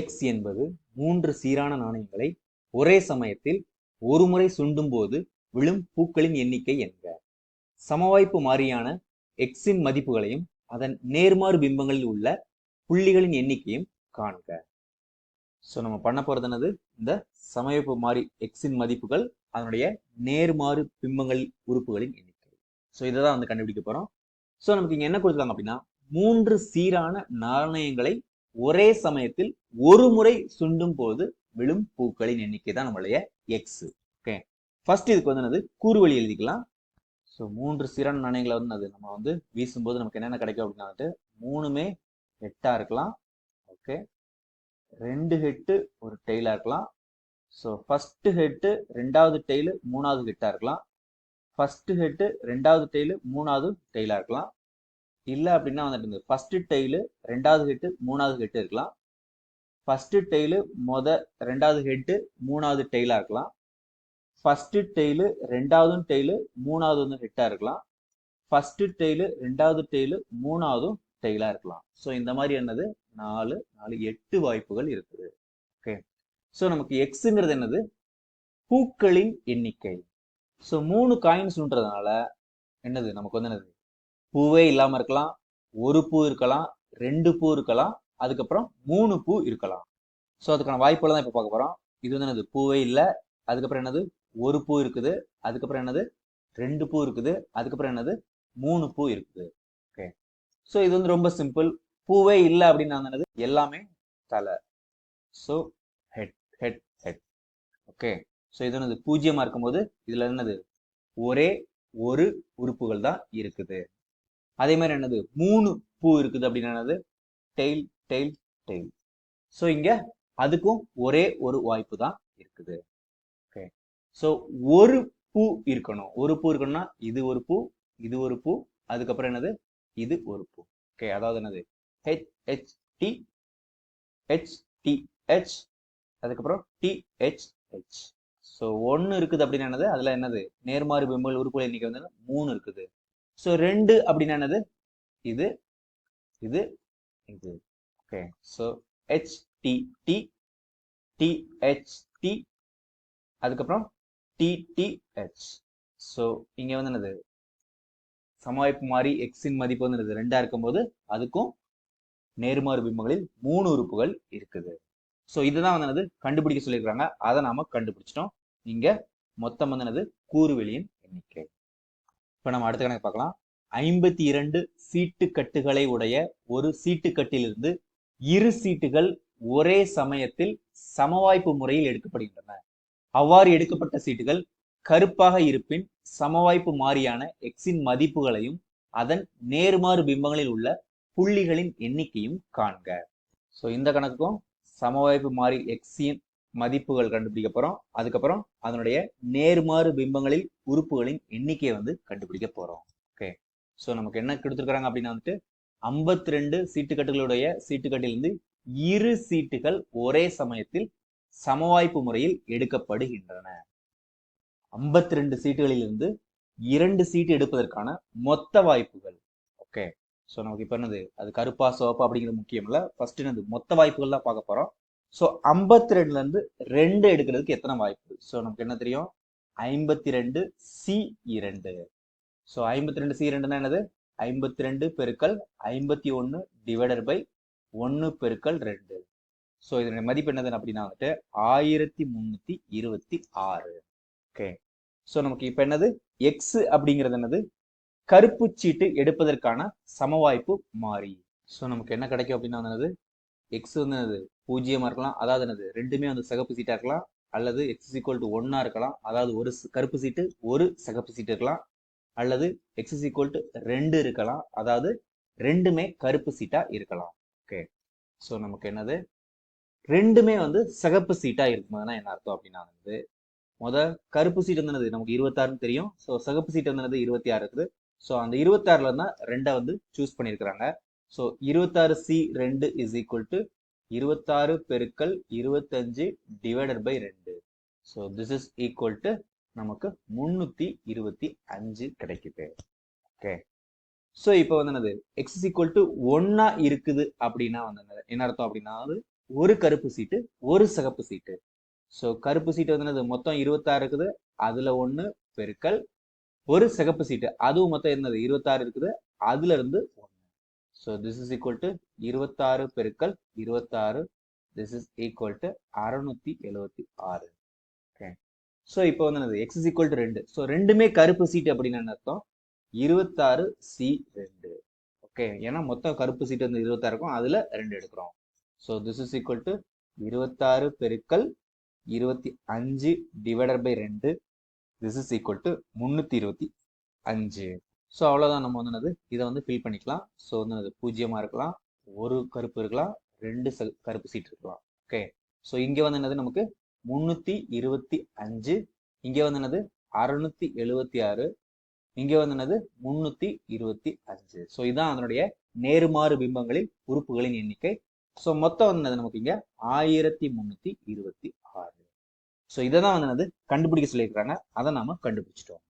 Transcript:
X என்பது மூன்று சீரான நாணயங்களை ஒரே சமயத்தில் ஒருமுறை சுண்டும்போது விழும் பூக்களின் எண்ணிக்கை என்க. சமவாய்ப்பு மாறியான எக்ஸின் மதிப்புகளையும் அதன் நேர்மாறு பிம்பங்களில் உள்ள புள்ளிகளின் எண்ணிக்கையும் காண்க. ஸோ நம்ம பண்ண போறது என்னது? இந்த சமவாய்ப்பு மாறி எக்ஸின் மதிப்புகள் அதனுடைய நேர்மாறு பிம்பங்கள் உறுப்புகளின் எண்ணிக்கை. ஸோ இதை தான் வந்து கண்டுபிடிக்க போறோம். ஸோ நமக்கு இங்க என்ன கொடுத்துருக்காங்க அப்படின்னா மூன்று சீரான நாணயங்களை ஒரே சமயத்தில் ஒரு முறை சுண்டும் போது விழும் பூக்களின் எண்ணிக்கை தான் நம்மளுடைய எக்ஸ் ஓகே ஃபர்ஸ்ட் இதுக்கு வந்து என்னது? கூறுவழி எழுதிக்கலாம். ஸோ மூன்று சீரான நாணயங்களை வந்து அது நம்ம வந்து வீசும்போது நமக்கு என்னென்ன கிடைக்கும் அப்படின்னா வந்துட்டு மூணுமே ஹெட்டாக இருக்கலாம். ஓகே ரெண்டு ஹெட்டு ஒரு டெய்லாக இருக்கலாம். ஸோ ஃபஸ்ட்டு ஹெட்டு ரெண்டாவது டெய்லு மூணாவது ஹெட்டாக இருக்கலாம். ஃபஸ்ட்டு ஹெட்டு ரெண்டாவது டெய்லு மூணாவது டெய்லாக இருக்கலாம். இல்லை அப்படின்னா வந்துட்டு இந்த ஃபர்ஸ்ட் டெய்லு ரெண்டாவது ஹெட்டு மூணாவது ஹெட்டு இருக்கலாம். ஃபர்ஸ்ட் டெய்லு மொத ரெண்டாவது ஹெட்டு மூணாவது டெய்லா இருக்கலாம். ஃபர்ஸ்ட் டெய்லு ரெண்டாவதும் டெய்லு மூணாவது வந்து ஹெட்டா இருக்கலாம். ஃபர்ஸ்ட் டெய்லு ரெண்டாவது டெய்லு மூணாவதும் டெய்லா இருக்கலாம். ஸோ இந்த மாதிரி என்னது? நாலு நாலு எட்டு வாய்ப்புகள் இருக்குது. ஓகே ஸோ நமக்கு எக்ஸுங்கிறது என்னது? பூக்களின் எண்ணிக்கை. ஸோ மூணு காயின்ஸ்ன்றதுனால என்னது? நமக்கு வந்து என்னது? பூவே இல்லாம இருக்கலாம். ஒரு பூ இருக்கலாம் ரெண்டு பூ இருக்கலாம் அதுக்கப்புறம் மூணு பூ இருக்கலாம். ஸோ அதுக்கான வாய்ப்புகள் தான் இப்போ பார்க்க போகிறோம் இது வந்து என்னது? பூவே இல்லை. அதுக்கப்புறம் என்னது? ஒரு பூ இருக்குது. அதுக்கப்புறம் என்னது? ரெண்டு பூ இருக்குது. அதுக்கப்புறம் என்னது? மூணு பூ இருக்குது. ஓகே ஸோ இது வந்து ரொம்ப சிம்பிள் பூவே இல்லை அப்படின்னு நான் என்னது? எல்லாமே தலை. So head head head okay so இது என்னது? பூஜ்ஜியமாக இருக்கும்போது இதில் என்னது? ஒரே ஒரு உறுப்புகள் தான் இருக்குது. அதே மாதிரி என்னது? மூணு பூ இருக்குது அப்படின்னு என்னது? டெய்ல் டெய்ல் டெய்ல் ஸோ இங்க அதுக்கும் ஒரே ஒரு வாய்ப்பு தான் இருக்குது. ஓகே ஸோ ஒரு பூ இருக்கணும். ஒரு பூ இருக்கணும்னா இது ஒரு பூ இது ஒரு பூ அதுக்கப்புறம் என்னது? இது ஒரு பூ. ஓகே அதாவது என்னது? H H T H T H அதுக்கப்புறம் டி ஹெச் ஹெச் ஸோ ஒன்று இருக்குது அப்படின்னு என்னது? அதில் என்னது? நேர்மாறு பிம்பல் உறுப்புகள் எண்ணிக்கை வந்து மூணு இருக்குது. ஸோ ரெண்டு அப்படின்னு என்னது? இது இது இது. Okay so H T T T H T அதுக்கப்புறம் டி டி ஹெச் ஸோ இங்கே வந்து என்னது? சமவாய்ப்பு மாறி எக்ஸின் மதிப்பு வந்து என்னது? ரெண்டா இருக்கும்போது அதுக்கும் நேர்மாறு பிம்பங்களில் மூணு உறுப்புகள் இருக்குது. ஸோ இதுதான் வந்து என்னது? கண்டுபிடிக்க சொல்லியிருக்காங்க அதை நாம கண்டுபிடிச்சிட்டோம். இங்க மொத்தம் வந்து என்னது? கூறுவெளியின் எண்ணிக்கை. இப்போ நம்ம அடுத்த கணக்கு பார்க்கலாம். ஐம்பத்தி இரண்டு சீட்டுக்கட்டுகளை உடைய ஒரு சீட்டுக்கட்டிலிருந்து இரு சீட்டுகள் ஒரே சமயத்தில் சமவாய்ப்பு முறையில் எடுக்கப்படுகின்றன. அவ்வாறு எடுக்கப்பட்ட சீட்டுகள் கருப்பாக இருப்பின் சமவாய்ப்பு மாறியான எக்ஸின் மதிப்புகளையும் அதன் நேர்மாறு பிம்பங்களில் உள்ள புள்ளிகளின் எண்ணிக்கையும் காண்க. ஸோ இந்த கணக்கும் சமவாய்ப்பு மாறி எக்ஸின் மதிப்புகள் கண்டுபிடிக்க போறோம். அதுக்கப்புறம் அதனுடைய நேர்மாறு பிம்பங்களில் உறுப்புகளின் எண்ணிக்கையை வந்து கண்டுபிடிக்க போறோம். ஓகே ஸோ நமக்கு என்ன கொடுத்துருக்காங்க அப்படின்னா வந்துட்டு ஐம்பத்தி ரெண்டு சீட்டுக்கட்டுகளுடைய சீட்டுக்கட்டிலிருந்து இரு சீட்டுகள் ஒரே சமயத்தில் சமவாய்ப்பு முறையில் எடுக்கப்படுகின்றன. ஐம்பத்தி ரெண்டு சீட்டுகளிலிருந்து இரண்டு சீட்டு எடுப்பதற்கான மொத்த வாய்ப்புகள். ஓகே ஸோ நமக்கு இப்போ என்னது? அது கருப்பா சோப்பா அப்படிங்கிறது முக்கியம் இல்லை ஃபர்ஸ்ட் என்னது? மொத்த வாய்ப்புகள் தான் பார்க்க போறோம். ஸோ ஐம்பத்தி ரெண்டுலேருந்து ரெண்டு எடுக்கிறதுக்கு எத்தனை வாய்ப்பு? ஸோ நமக்கு என்ன தெரியும்? ஐம்பத்தி ரெண்டு சி இரண்டு. ஸோ ஐம்பத்தி ரெண்டு சி இரண்டுனா என்னது? ஐம்பத்தி ரெண்டு பெருக்கல் ஐம்பத்தி ஒன்று டிவைடர் பை ஒன்று பெருக்கல் ரெண்டு. ஸோ இதனுடைய மதிப்பு என்னது அப்படின்னா வந்துட்டு ஆயிரத்தி முந்நூற்றி இருபத்தி ஆறு. ஓகே ஸோ நமக்கு இப்போ என்னது? எக்ஸ் அப்படிங்கிறது என்னது? கருப்பு சீட்டு எடுப்பதற்கான சமவாய்ப்பு மாறி. ஸோ நமக்கு என்ன கிடைக்கும் அப்படின்னா என்னது எக்ஸ் வந்து என்னது? பூஜ்ஜியமா இருக்கலாம். அதாவது என்னது? ரெண்டுமே வந்து சிகப்பு சீட்டா இருக்கலாம். அல்லது எக்ஸ் ஈக்குவல் டு ஒன்னா இருக்கலாம். அதாவது ஒரு கருப்பு சீட்டு ஒரு சிகப்பு சீட்டு இருக்கலாம். அல்லது எக்ஸ் ஈக்குவல் டு ரெண்டு இருக்கலாம். அதாவது ரெண்டுமே கருப்பு சீட்டா இருக்கலாம். ஓகே ஸோ நமக்கு என்னது? ரெண்டுமே வந்து சிகப்பு சீட்டா இருக்கும்போதுனா என்ன அர்த்தம் அப்படின்னா வந்து முத கருப்பு சீட் வந்து என்னது? நமக்கு இருபத்தாறுன்னு தெரியும். ஸோ சிகப்பு சீட் வந்து என்னது? இருபத்தி ஆறு இருக்குது. ஸோ அந்த இருபத்தாறுல இருந்தால் ரெண்டை வந்து சூஸ் பண்ணியிருக்கிறாங்க ஸோ இருபத்தாறு சி ரெண்டு இஸ் ஈக்குவல் டு இருபத்தாறு பெருக்கல் இருபத்தஞ்சு டிவைடட் பை ரெண்டு. So this is equal to நமக்கு முன்னூத்தி இருபத்தி அஞ்சு கிடைக்குது. ஓகே ஸோ இப்போ வந்து என்னது? எக்ஸ் இஸ் ஈக்குவல் டு ஒன்னா இருக்குது அப்படின்னா வந்து என்ன அர்த்தம் அப்படின்னா ஒரு கருப்பு சீட்டு ஒரு சிகப்பு சீட்டு ஸோ கருப்பு சீட்டு வந்து என்னது? மொத்தம் இருபத்தாறு இருக்குது. அதுல ஒன்று பெருக்கல் ஒரு சிகப்பு சீட்டு அதுவும் மொத்தம் என்னது? இருபத்தாறு இருக்குது. அதுல இருந்து so this is equal to இருபத்தாறு பெருக்கல் இருபத்தாறு. திஸ் இஸ் ஈக்குவல் டு அறுநூத்தி எழுவத்தி ஆறு. ஓகே ஸோ இப்போ வந்து என்னது? எக்ஸ் இஸ் ஈக்குவல் டு ரெண்டு. ஸோ ரெண்டுமே கருப்பு சீட்டு அப்படின்னு அர்த்தம்? இருபத்தாறு சி ரெண்டு. ஓகே ஏன்னா மொத்தம் கருப்பு சீட்டு வந்து இருபத்தாறு இருக்கும். அதில் ரெண்டு எடுக்கிறோம். So this is equal to இருபத்தாறு பெருக்கல் இருபத்தி அஞ்சு டிவைடட் பை ரெண்டு. திஸ் இஸ் ஈக்குவல் டு முந்நூற்றி இருபத்தி அஞ்சு. ஸோ அவ்வளோதான் நம்ம வந்து இதை வந்து ஃபில் பண்ணிக்கலாம். ஸோ வந்து என்னது? பூஜ்ஜியமாக இருக்கலாம். ஒரு கருப்பு இருக்கலாம். ரெண்டு செல் கருப்பு சீட் இருக்கலாம். ஓகே ஸோ இங்கே வந்து என்னது நமக்கு? முந்நூற்றி இருபத்தி அஞ்சு. இங்கே வந்து என்னது? அறுநூத்தி எழுபத்தி ஆறு. இங்கே வந்து என்னது? முந்நூற்றி இருபத்தி அஞ்சு. ஸோ இதுதான் அதனுடைய நேர்மாறு பிம்பங்களில் உறுப்புகளின் எண்ணிக்கை. ஸோ மொத்தம் வந்து என்னது நமக்கு இங்கே? ஆயிரத்தி முந்நூற்றி இருபத்தி ஆறு. ஸோ இதை தான் வந்து என்னது? கண்டுபிடிக்க சொல்லியிருக்கிறாங்க. அதை நாம கண்டுபிடிச்சிட்டோம்.